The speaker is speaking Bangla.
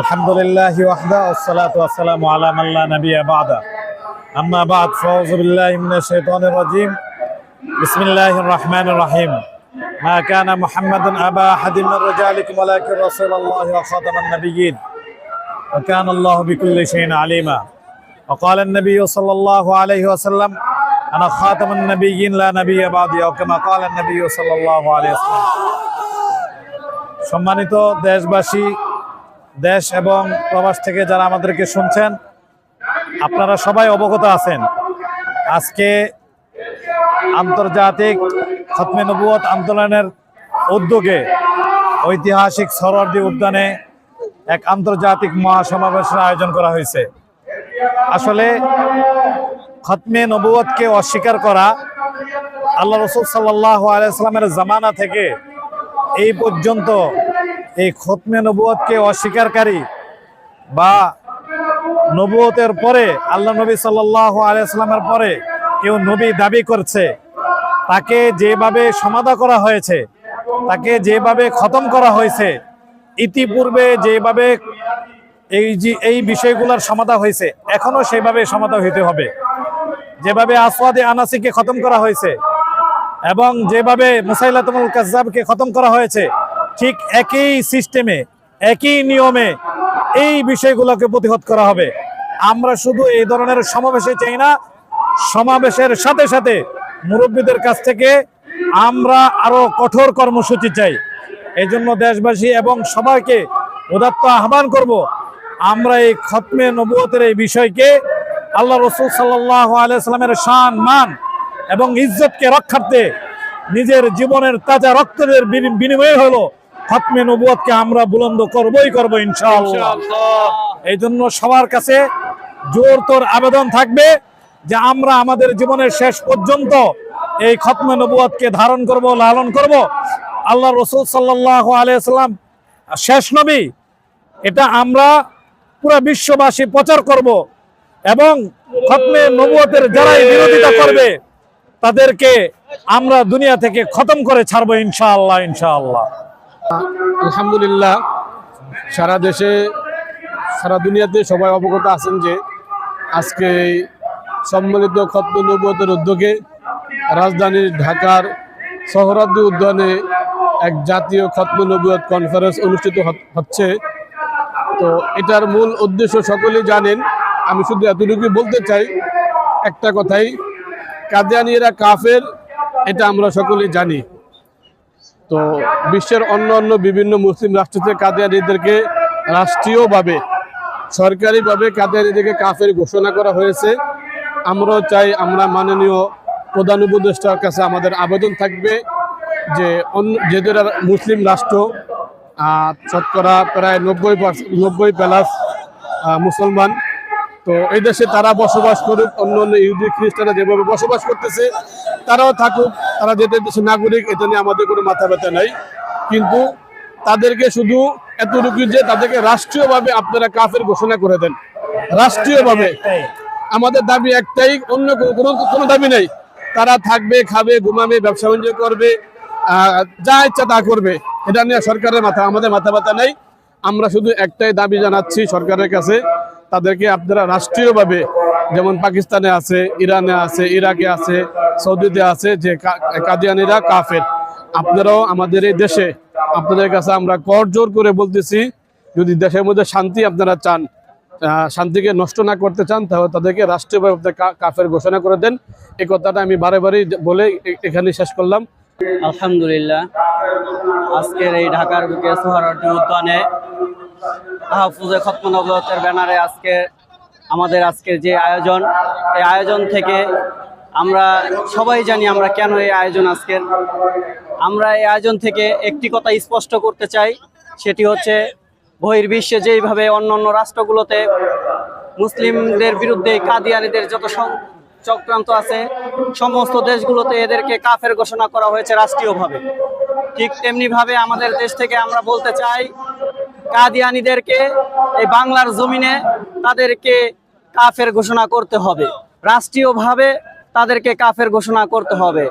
الحمد لله وحده والصلاة والسلام على من لا نبي بعده أما بعد فأعوذ بالله من الشيطان الرجيم بسم الله الرحمن الرحيم ما كان محمد أبا أحد من رجالكم ولكن رسول الله وخاتم النبيين وكان الله بكل شيء عليما وقال النبي صلى الله عليه وسلم أنا خاتم النبيين لا نبي بعدي أو كما قال النبي صلى الله عليه وسلم সম্মানিত দেশবাসী দেশ এবং প্রবাস থেকে যারা আমাদেরকে শুনছেন, আপনারা সবাই অবগত আছেন। আজকে আন্তর্জাতিক খতমে নবুয়ত আন্দোলনের উদ্যোগে ঐতিহাসিক সরোয়ার্দী উদ্যানে এক আন্তর্জাতিক মহাসমাবেশের আয়োজন করা হয়েছে। আসলে খতমে নবুয়তকে অস্বীকার করা আল্লাহ রসুল সাল্লাহ আলাইসলামের জামানা থেকে এই পর্যন্ত এই খতমে নবুয়তকে অস্বীকারী বা নবুয়তের পরে, আল্লাহ নবী সাল্লাহ আলাইসলামের পরে কেউ নবী দাবি করছে, তাকে যেভাবে সমাধা করা হয়েছে, তাকে যেভাবে খতম করা হয়েছে, ইতিপূর্বে যেভাবে এই যে, এই বিষয়গুলোর সমাধা হয়েছে এখনও সেইভাবে সমাধা হইতে হবে। যেভাবে আসওয়াদে আনাসিকে খতম করা হয়েছে এবং যেভাবে মুসাইলাতমুল কাজাবকে খতম করা হয়েছে ঠিক একই সিস্টেমে একই নিয়মে এই বিষয়গুলোকে প্রতিহত করা হবে। আমরা শুধু এই ধরনের সমাবেশে চাই না, সমাবেশের সাথে সাথে মুরব্বীদের কাছ থেকে আমরা আরও কঠোর কর্মসূচি চাই। এই জন্য দেশবাসী এবং সবাইকে উদাত্ত আহ্বান করব, আমরা এই খতমে নবুয়তের এই বিষয়কে আল্লাহ রসুল সাল্লাহ আলাইসালামের শান, মান এবং ইজ্জতকে রক্ষার্থে নিজের জীবনের তাজা রক্তের বিনি- বিনিময়ে হলো খতমে নবুয়তকে আমরা বুলন্দ করবই করব ইনশাআল্লাহ। এই জন্য সবার কাছে জোর তোর আবেদন থাকবে যে আমরা আমাদের জীবনের শেষ পর্যন্ত এই খতমে নবুয়তকে ধারণ করব লালন করব। আল্লাহ রসুল সাল্লাহ আলাইসাল্লাম শেষ নবী এটা আমরা পুরো বিশ্ববাসী প্রচার করব এবং খতমে নবুয়তের যারাই বিরোধিতা করবে তাদেরকে আমরা দুনিয়া থেকে খতম করে ছাড়বো ইনশাআল্লাহ ইনশাআল্লাহ। আলহামদুলিল্লাহ, সারা দেশে, সারা দুনিয়াতে সবাই অবগত আছেন যে আজকে সম্মিলিত খত্ম নবতের উদ্যোগে রাজধানীর ঢাকার সহরাদ্দি উদ্যানে এক জাতীয় খত্ম নবুয়ত কনফারেন্স অনুষ্ঠিত হচ্ছে। তো এটার মূল উদ্দেশ্য সকলেই জানেন, আমি শুধু এতটুকুই বলতে চাই, একটা কথাই, কাদিয়ানিরা কাফের, এটা আমরা সকলেই জানি। তো বিশ্বের অন্য অন্য বিভিন্ন মুসলিম রাষ্ট্র থেকে কাদিয়ানিদেরকে রাষ্ট্রীয়ভাবে, সরকারিভাবে কাদিয়ানিদেরকে কাফের ঘোষণা করা হয়েছে। আমরাও চাই, আমরা মাননীয় প্রধান উপদেষ্টার কাছে আমাদের আবেদন থাকবে যে অন্য যেহেতু মুসলিম রাষ্ট্র শতকরা প্রায় নব্বই নব্বই প্লাস মুসলমান তো এই দেশে তারা বসবাস করুক, অন্য অন্য ইহুদি, খ্রিস্টানরা যেভাবে বসবাস করতেছে, তারাও থাকুক, তারা যেতে দেশের নাগরিক, এটা নিয়ে আমাদের কোনো মাথা ব্যথা নাই। কিন্তু তাদেরকে শুধু এতটুকু যে তাদেরকে রাষ্ট্রীয়ভাবে আপনারা কাফের ঘোষণা করে দেন। রাষ্ট্রীয়ভাবে। আমাদের দাবি একটাই, অন্য কোনো- কোনো দাবি নেই। তারা থাকবে, খাবে, ঘুমাবে, ব্যবসা বাণিজ্য করবে যা ইচ্ছা তা করবে। এটা নিয়ে সরকারের মাথা, আমাদের মাথা ব্যথা নেই। আমরা শুধু একটাই দাবি জানাচ্ছি সরকারের কাছে, তাদেরকে আপনারা রাষ্ট্রীয়ভাবে যেমন পাকিস্তানে আছে, ইরানে আছে, ইরাকে আছে, সৌদিতে আছে, যে কাদিয়ানিরা কাফের। আপনারাও আমাদের এই দেশে আপনাদের কাছে আমরা কর জোর করে বলতেছি, যদি দেশের মধ্যে শান্তি আপনারা চান শান্তিকে নষ্ট না করতে চান, তাহলে তাদেরকে রাষ্ট্রীয়ভাবে কাফের ঘোষণা করে দেন। এই কথাটা আমি বারে বারে বলে এখানে শেষ করলাম। আলহামদুলিল্লাহ। আজকের এই ঢাকার বুকে সোহারটি উদ্যানে তাহফুজে খতম নবতের ব্যানারে আজকে আমাদের আজকের যে আয়োজন, এই আয়োজন থেকে আমরা সবাই জানি আমরা কেন এই আয়োজন আজকের। আমরা এই আয়োজন থেকে একটি কথা স্পষ্ট করতে চাই, সেটি হচ্ছে বহির্বিশ্বে যেইভাবে অন্য অন্য রাষ্ট্রগুলোতে মুসলিমদের বিরুদ্ধে কাদিয়ানিদের যত চক্রান্ত আছে। সমস্ত দেশগুলোতে এদেরকে কাফের ঘোষণা করা হয়েছে রাষ্ট্রীয়ভাবে। ঠিক তেমনিভাবে আমাদের দেশ থেকে আমরা বলতে চাই, কাদিয়ানিদেরকে এই বাংলার জমিনে তাদেরকে কাফের ঘোষণা করতে হবে। রাষ্ট্রীয়ভাবে তাদেরকে কাফের ঘোষণা করতে হবে।